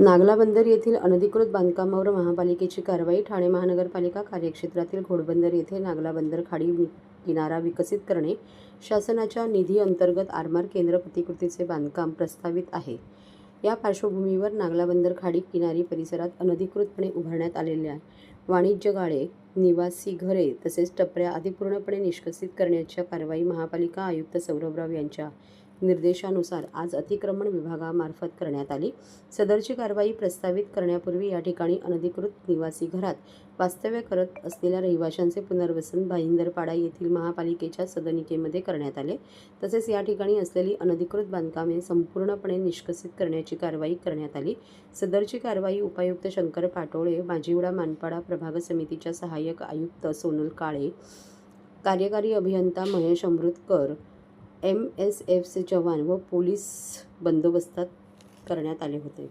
नागला बंदर येथील अनधिकृत बांधकामावर महापालिकेची कारवाई ठाणे महानगरपालिका कार्यक्षेत्रातील घोडबंदर येथे नागला बंदर खाडी वि- किनारा विकसित करणे शासनाच्या निधी अंतर्गत आरमार केंद्र प्रतिकृतीचे बांधकाम प्रस्तावित आहे. या पार्श्वभूमीवर नागला बंदर खाडी किनारी परिसरात अनधिकृतपणे उभारण्यात आलेल्या वाणिज्य गाळे निवासी घरे तसेच टपऱ्या आधी पूर्णपणे निष्कसित करण्याच्या कारवाई महापालिका आयुक्त सौरभराव यांच्या निर्देशानुसार आज अतिक्रमण विभागामार्फत करण्यात आली. सदरची कारवाई प्रस्तावित करण्यापूर्वी या ठिकाणी अनधिकृत निवासी घरात वास्तव्य करत असलेल्या रहिवाशांचे पुनर्वसन भाईंदरपाडा येथील महापालिकेच्या सदनिकेमध्ये करण्यात आले. तसेच या ठिकाणी असलेली अनधिकृत बांधकामे संपूर्णपणे निष्कसित करण्याची कारवाई करण्यात आली. सदरची कारवाई उपायुक्त शंकर पाटोळे माजिवडा मानपाडा प्रभाग समितीच्या सहाय्यक आयुक्त सोनल काळे कार्यकारी अभियंता महेश अमृतकर एम एस एफचे जवान व पोलीस बंदोबस्तात करण्यात आले होते.